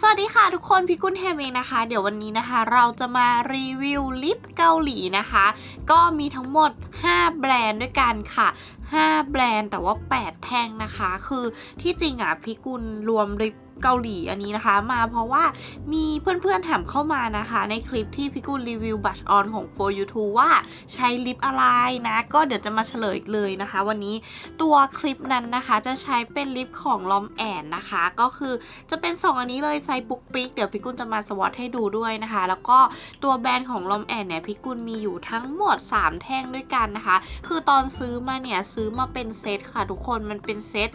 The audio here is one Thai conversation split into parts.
สวัสดีค่ะทุกคนพี่กุ้นเฮมเองนะคะ เดี๋ยววันนี้นะคะ เราจะมารีวิวลิปเกาหลีนะคะ ก็มีทั้งหมด 5 แบรนด์ด้วยกันค่ะ 5 แบรนด์แต่ว่า 8 แท่งนะคะ คือที่จริงอะพี่กุลรวมลิป เกาหลีอันนี้นะคะ มาเพราะว่ามีเพื่อนๆถามเข้ามานะคะ ในคลิปที่พี่กุลรีวิวบัชออนของ for you t u b e ว่าใช้ลิปอะไรนะ ก็เดี๋ยวจะมาเฉลยเลยนะคะ วันนี้ตัวคลิปนั้นนะคะ จะใช้เป็นลิปของลอมแอนนะคะ ก็คือจะเป็น 2 อันนี้เลยไซปุกปิกเดี๋ยวพี่กุลจะมาสวอตให้ดูด้วยนะคะ แล้วก็ตัวแบรนด์ของลอมแอนเนี่ยพี่กุลมีอยู่ทั้งหมด 3 แท่งด้วยกันนะคะ คือตอนซื้อมาเนี่ยซื้อมาเป็นเซตค่ะทุกคนมันเป็นเซต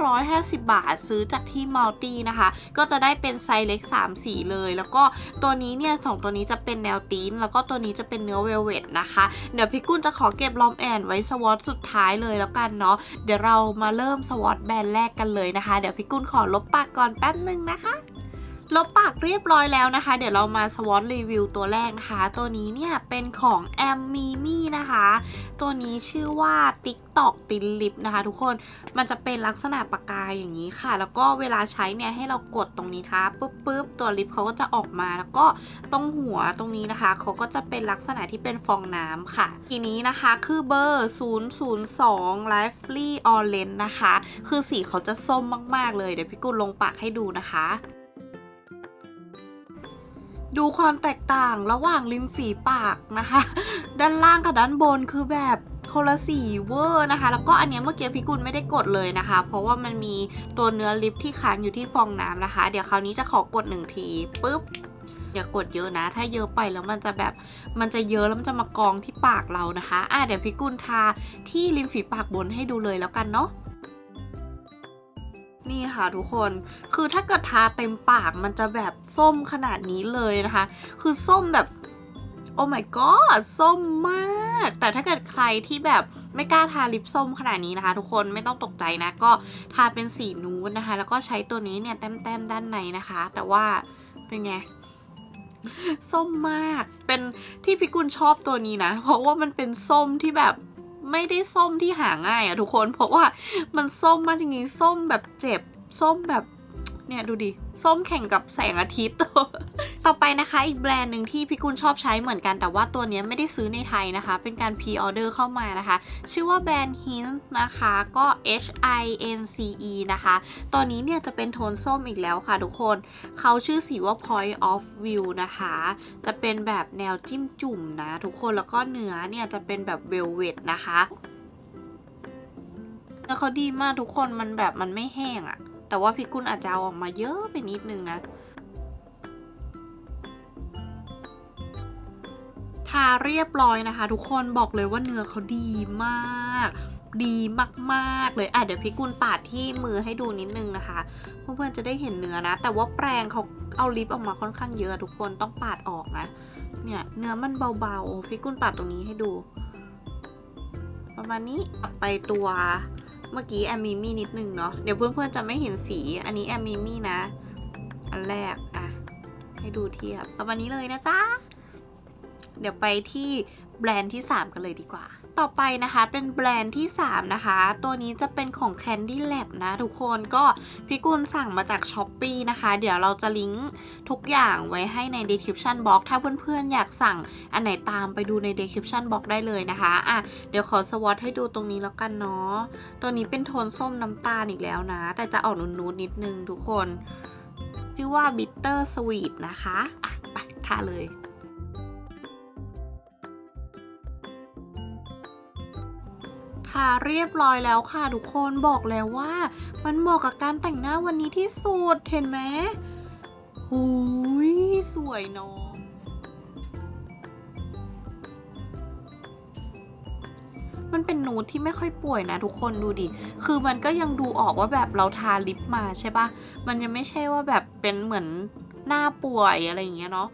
550 บาท ซื้อจากที่มัลตินะคะ ก็จะได้เป็นไซส์เล็ก3สีเลย แล้วก็ตัวนี้เนี่ยสองตัวนี้จะเป็นแนวตีน แล้วก็ตัวนี้จะเป็นเนื้อเวลเวตนะคะ เดี๋ยวพี่กุ้นจะขอเก็บลอมแอนไว้สวอตสุดท้ายเลยแล้วกันเนาะ เดี๋ยวเรามาเริ่มสวอตแบรนด์แรกกันเลยนะคะ เดี๋ยวพี่กุ้นขอลบปากก่อนแป๊บหนึ่งนะคะ ลบปากเรียบร้อยแล้วนะคะ เดี๋ยวเรามาสวอตรีวิวตัวแรกนะคะ ตัวนี้เนี่ยเป็นของแอมมีมี่นะคะ ตัวนี้ชื่อว่า TikTok ตินลิปนะคะ ทุกคนมันจะเป็นลักษณะปากกาอย่างนี้ค่ะ แล้วก็เวลาใช้เนี่ยให้เรากดตรงนี้ท้าปุ๊บปุ๊บตัวลิปเขาก็จะออกมาแล้วก็ตรงหัวตรงนี้นะคะเขาก็จะเป็นลักษณะที่เป็นฟองน้ำค่ะ ทีนี้นะคะคือเบอร์ 002 Lively Orange นะคะ คือสีเขาจะส้มมาก ๆ เลย เดี๋ยวพี่กุลลงปากให้ดูนะคะ ดูความแตกต่างระหว่างริมฝีปากนะคะ ด้านล่างกับด้านบนคือแบบคนละสีเวอร์นะคะ แล้วก็อันเนี้ยเมื่อกี้พี่กุลไม่ได้กดเลยนะคะ เพราะว่ามันมีตัวเนื้อลิปที่ค้างอยู่ที่ฟองน้ำนะคะ เดี๋ยวคราวนี้จะขอกดหนึ่งทีปุ๊บอย่ากดเยอะนะ ถ้าเยอะไปแล้วมันจะแบบมันจะเยอะแล้วมันจะมากองที่ปากเรานะคะ อะเดี๋ยวพี่กุลทาที่ริมฝีปากบนให้ดูเลยแล้วกันเนาะ นี่ค่ะทุกคน คือถ้าเกิดทาเต็มปากมันจะแบบส้มขนาดนี้เลยนะคะ คือส้มแบบโอ้ my god ส้มมาก แต่ถ้าเกิดใครที่แบบไม่กล้าทาลิปส้มขนาดนี้นะคะ ทุกคนไม่ต้องตกใจนะ ก็ทาเป็นสีนูดนะคะ แล้วก็ใช้ตัวนี้เนี่ยแต้มๆด้านในนะคะ แต่ว่าเป็นไงส้มมาก เป็นที่พิกุลชอบตัวนี้นะ เพราะว่ามันเป็นส้มที่แบบ ไม่ได้ส้มที่หาง่ายอะทุกคน เพราะว่ามันส้มมากจริงๆส้มแบบเจ็บส้มแบบ เนี่ยดูดิ ส้มแข่งกับแสงอาทิตย์ ต่อไปนะคะอีกแบรนด์หนึ่งที่พี่กุลชอบใช้เหมือนกันแต่ว่าตัวนี้ไม่ได้ซื้อในไทยนะคะ เป็นการพ r ออเดอร์เข้ามานะคะ ชื่อว่าแบรนด์ Hint นะคะก็ H I N C E นะคะตัวนี้เนี่ยจะเป็นโทนส้มอีกแล้วค่ะทุกคน เขาชื่อสีว่า Point of View นะคะ จะเป็นแบบแนวจิ้มจุ่มนะ ทุกคนแล้วก็เนื้อเนี่ยจะเป็นแบบเวลเวตนะคะแล้วเขาดีมากทุกคนมันแบบมันไม่แห้งอะ แต่ว่าพี่กุลอาจจะเอาออกมาเยอะไปนิดนึงนะ ทาเรียบร้อยนะคะ ทุกคนบอกเลยว่าเนื้อเขาดีมาก ดีมากๆเลยอะเดี๋ยวพี่กุลปาดที่มือให้ดูนิดนึงนะคะเพื่อนๆจะได้เห็นเนื้อนะ แต่ว่าแปรงเขาเอาลิปออกมาค่อนข้างเยอะทุกคนต้องปาดออกนะ เนี่ยเนื้อมันเบาๆพี่กุลปาดตรงนี้ให้ดู ประมาณนี้ไปตัว เมื่อกี้แอมมีมี่นิดนึงเนาะเดี๋ยวเพื่อนๆจะไม่เห็นสี อันนี้แอมมีมี่นะ อันแรกอะให้ดูเทียบประมาณนี้เลยนะจ๊ะ เดี๋ยวไปที่แบรนด์ที่ 3 กันเลยดีกว่า ต่อไปนะคะเป็นแบรนด์ที่ 3 นะคะ ตัวนี้จะเป็นของ Candy Lab นะ ทุกคนก็พี่กุลสั่งมาจาก s h อ p e e นะคะ เดี๋ยวเราจะลิงก์ทุกอย่างไว้ให้ใน description box ถ้าเพื่อนๆ อยากสั่งอันไหนตามไปดูใน description box ได้เลยนะคะอะเดี๋ยวขอสวอตให้ดูตรงนี้แล้วกันเนาะตัวนี้เป็นโทนส้มน้ำตาลอีกแล้วนะ แต่จะออกนูนๆนิดนึงทุกคนชื่อว่า bitter sweet นะคะอะไปทาเลย เรียบร้อยแล้วค่ะทุกคนบอกแล้วว่า มันเหมาะกับการแต่งหน้าวันนี้ที่สุดเห็นไหมหูยสวยเนาะมันเป็นนูดที่ไม่ค่อยป่วยนะทุกคนดูดิ คือมันก็ยังดูออกว่าแบบเราทาลิปมาใช่ปะมันยังไม่ใช่ว่าแบบเป็นเหมือนหน้าป่วยอะไรอย่างเงี้ยเนาะ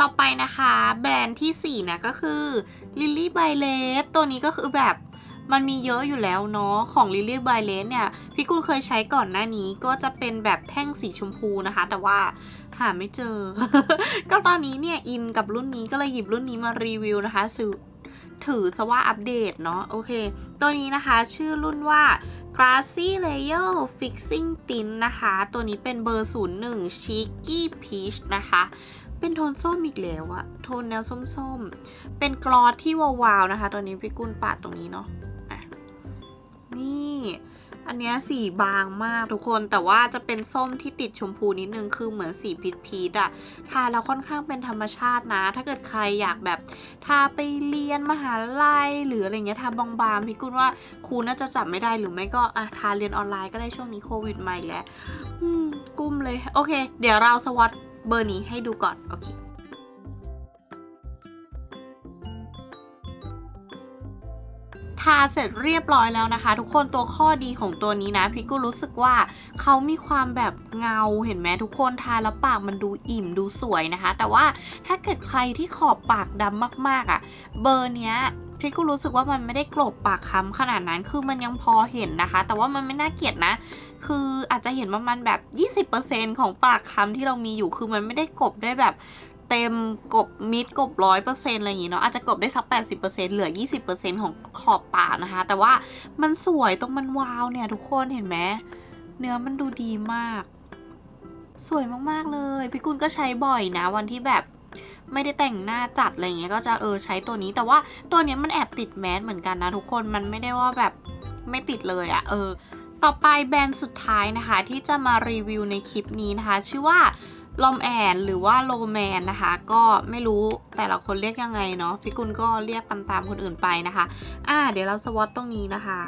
ต่อไปนะคะ แบรนด์ที่4นะก็คือ Lily by l e s ตัวนี้ก็คือแบบ มันมีเยอะอยู่แล้วเนาะของ Lily by l e s เนี่ยพี่กุลเคยใช้ก่อนหน้านี้ก็จะเป็นแบบแท่งสีชมพูนะคะ แต่ว่าหาไม่เจอ ก็ตอนนี้เนี่ยอินกับรุ่นนี้ก็เลยหยิบรุ่นนี้มารีวิวนะคะสือถือซะว่าอัปเดตเนาะโอเค ตัวนี้นะคะชื่อรุ่นว่า Grassy Layer Fixing Tint นะคะ ตัวนี้เป็นเบอร์ 01 Cheeky Peach นะคะ เป็นโทนส้มอีกแล้วอะโทนแนวส้มๆ เป็นกลอสที่วาวๆนะคะ ตัวนี้พี่กุลปาดตรงนี้เนาะ อันเนี้ยสีบางมากทุกคนแต่ว่าจะเป็นส้มที่ติดชมพูนิดนึงคือเหมือนสีพีชพีชอะทาแล้วค่อนข้างเป็นธรรมชาตินะ ถ้าเกิดใครอยากแบบทาไปเรียนมหาลัยหรืออะไรเงี้ยทาบางๆพี่กุลว่าครูน่าจะจับไม่ได้หรือไม่ก็อะทาเรียนออนไลน์ก็ได้ช่วงนี้โควิดใหม่แล้วกุ้มเลยโอเค เดี๋ยวเราสวอตเบอร์นี้ให้ดูก่อนโอเคาเสร็จเรียบร้อยแล้วนะคะ ทุกคนตัวข้อดีของตัวนี้นะพี่ก็รู้สึกว่าเขามีความแบบเงาเห็นไหมทุกคนทาแล้วปากมันดูอิ่มดูสวยนะคะ แต่ว่าถ้าเกิดใครที่ขอบปากดำมากๆอะ่ะ เบอร์เนี้ยพี่ก็รู้สึกว่ามันไม่ได้กลบปากค้ำขนาดนั้น คือมันยังพอเห็นนะคะ แต่ว่ามันไม่น่าเกลียดนะ คืออาจจะเห็นประมาณแบบ 20%ของปากค้ำที่เรามีอยู่ คือมันไม่ได้กลบได้แบบ เต็มกบมิดกบร้อยเปอร์เซ็นต์อะไรอย่างงี้เนาะอาจจะกบได้สักแปดสิบเปอร์เซ็นต์เหลือยี่สิบเปอร์เซ็นต์ของขอบปากนะคะ แต่ว่ามันสวยตรงมันวาวเนี่ยทุกคนเห็นไหมเนื้อมันดูดีมาก สวยมากๆเลย พี่กุลก็ใช้บ่อยนะ วันที่แบบไม่ได้แต่งหน้าจัดอะไรเงี้ยก็จะเออใช้ตัวนี้ แต่ว่าตัวเนี้ยมันแอบติดแมสเหมือนกันนะทุกคนมันไม่ได้ว่าแบบไม่ติดเลยอะเออ ต่อไปแบรนด์สุดท้ายนะคะ ที่จะมารีวิวในคลิปนี้นะคะ ชื่อว่า ลอมแอนหรือว่าโลแมนนะคะ ก็ไม่รู้แต่ละคนเรียกยังไงเนาะพี่กุลก็เรียกตามๆคนอื่นไปนะคะ อ่า เดี๋ยวเราสวอตตรงนี้นะคะ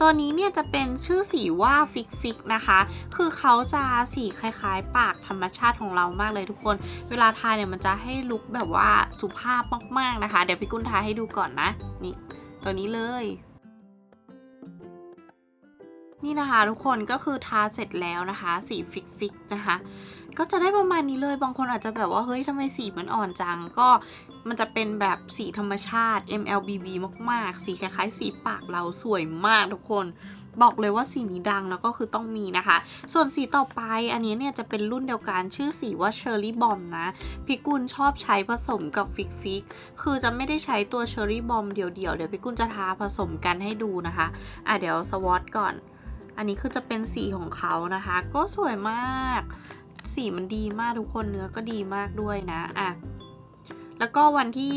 ตัวนี้เนี่ยจะเป็นชื่อสีว่าฟิกฟิกนะคะ คือเขาจะสีคล้ายๆ ปากธรรมชาติของเรามากเลยทุกคน เวลาทาเนี่ยมันจะให้ลุคแบบว่าสุภาพมากๆนะคะ เดี๋ยวพี่กุลทาให้ดูก่อนนะ นี่ ตัวนี้เลย นี่นะคะทุกคนก็คือทาเสร็จแล้วนะคะ สีฟิกฟิกนะคะ ก็จะได้ประมาณนี้เลยบางคนอาจจะแบบว่าเฮ้ยทำไมสีมันอ่อนจัง ก็มันจะเป็นแบบสีธรรมชาติ MLBB มากๆ สีคล้ายๆ สีปากเราสวยมากทุกคนบอกเลยว่าสีนี้ดังแล้วก็คือต้องมีนะคะ ส่วนสีต่อไปอันนี้เนี่ยจะเป็นรุ่นเดียวกันชื่อสีว่า Cherry Bomb นะ พี่กุลชอบใช้ผสมกับฟิกฟิกคือจะไม่ได้ใช้ตัว Cherry Bomb เดี่ยวๆเดี๋ยวพี่กุลจะทาผสมกันให้ดูนะคะ อะเดี๋ยวสวอตก่อน อันนี้คือจะเป็นสีของเขานะคะ ก็สวยมาก สีมันดีมากทุกคนเนื้อก็ดีมากด้วยนะอะแล้วก็วันที่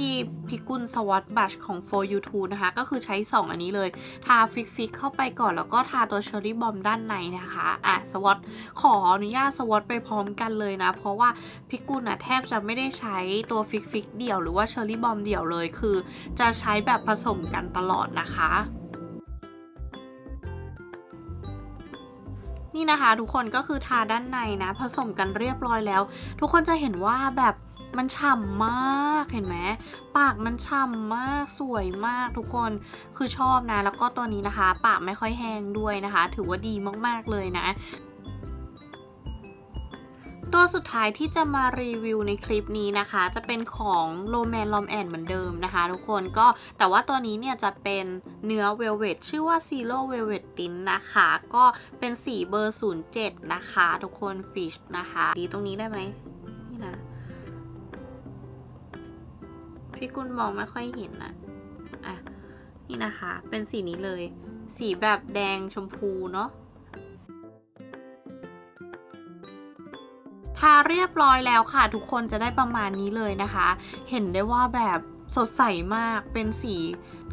พิกุลสวอตบัชของ for you t o นะคะ ก็คือใช้ 2 อันนี้เลย ทาฟิกฟิกเข้าไปก่อนแล้วก็ทาตัวเชอร์รี่บอมด้านในนะคะ อะสวอตขออนุญาตสวอตไปพร้อมกันเลยนะ เพราะว่าพิกุลอะแทบจะไม่ได้ใช้ตัวฟิกฟิกเดี่ยวหรือว่าเชอร์รี่บอมเดี่ยวเลย คือจะใช้แบบผสมกันตลอดนะคะ นี่นะคะทุกคนก็คือทาด้านในนะ ผสมกันเรียบร้อยแล้ว ทุกคนจะเห็นว่าแบบมันฉ่ำมากเห็นไหมปากมันฉ่ำมากสวยมากทุกคนคือชอบนะ แล้วก็ตัวนี้นะคะ ปากไม่ค่อยแห้งด้วยนะคะ ถือว่าดีมากๆเลยนะ ตัวสุดท้ายที่จะมารีวิวในคลิปนี้นะคะ จะเป็นของโ o แมนลอมแอนเหมือนเดิมนะคะทุกคนก็แต่ว่าตัวนี้เนี่ยจะเป็นเนื้อเวลเวตชื่อว่า Zero Velvet Tint นะคะ ก็เป็นสีเบอร์ 07 นะคะ ทุกคนฟิชนะคะ ดีตรงนี้ได้ไหมนี่นะ พี่กุลมองไม่ค่อยเห็นนะอะ นี่นะคะ เป็นสีนี้เลย สีแบบแดงชมพูเนาะ ทาเรียบร้อยแล้วค่ะ ทุกคนจะได้ประมาณนี้เลยนะคะ เห็นได้ว่าแบบสดใสมากเป็นสี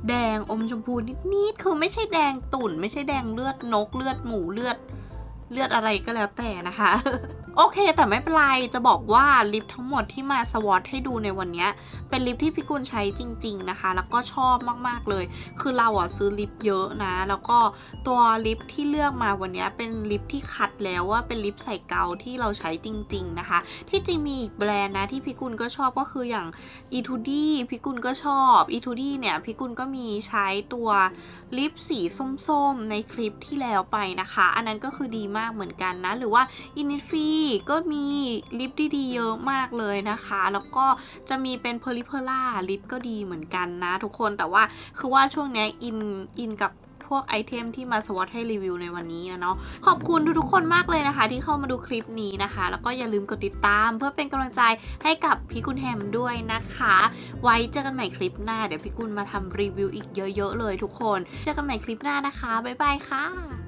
แดงอมชมพูนิดๆคือไม่ใช่แดงตุ่น ไม่ใช่แดงเลือดนกเลือดหมูเลือด เลือดอะไรก็แล้วแต่นะคะ โอเค แต่ไม่เป็นไร จะบอกว่าลิปทั้งหมดที่มาสวอตให้ดูในวันนี้เป็นลิปที่พี่กุลใช้จริง ๆนะคะ แล้วก็ชอบมากๆเลย คือเราอะซื้อลิปเยอะนะ แล้วก็ตัวลิปที่เลือกมาวันนี้เป็นลิปที่คัดแล้วว่าเป็นลิปใส่เกาที่เราใช้จริง ๆนะคะ ที่จริงมีอีกแบรนด์นะที่พี่กุลก็ชอบก็คืออย่าง e 2 d พี่กุลก็ชอบ e 2 d เนี่ยพี่กุลก็มีใช้ตัวลิปสีส้มๆในคลิปที่แล้วไปนะคะ อันนั้นก็คือดีมากเหมือนกันนะ หรือว่า Innisfree ก็มีลิปดีๆเยอะมากเลยนะคะ แล้วก็จะมีเป็น p e r i p e r a ลิปก็ดีเหมือนกันนะทุกคนแต่ว่าคือว่าช่วงนี้อินอินกับพวกไอเทมที่มาสวอตให้รีวิวในวันนี้นะเนาะขอบคุณทุกๆคนมากเลยนะคะ ที่เข้ามาดูคลิปนี้นะคะ แล้วก็อย่าลืมกดติดตาม เพื่อเป็นกำลังใจให้กับพี่กุลแฮมด้วยนะคะ ไว้เจอกันใหม่คลิปหน้าเดี๋ยวพี่กุลมาทำรีวิวอีกเยอะ ๆ เลยทุกคน เจอกันใหม่คลิปหน้านะคะบ๊ายบายค่ะ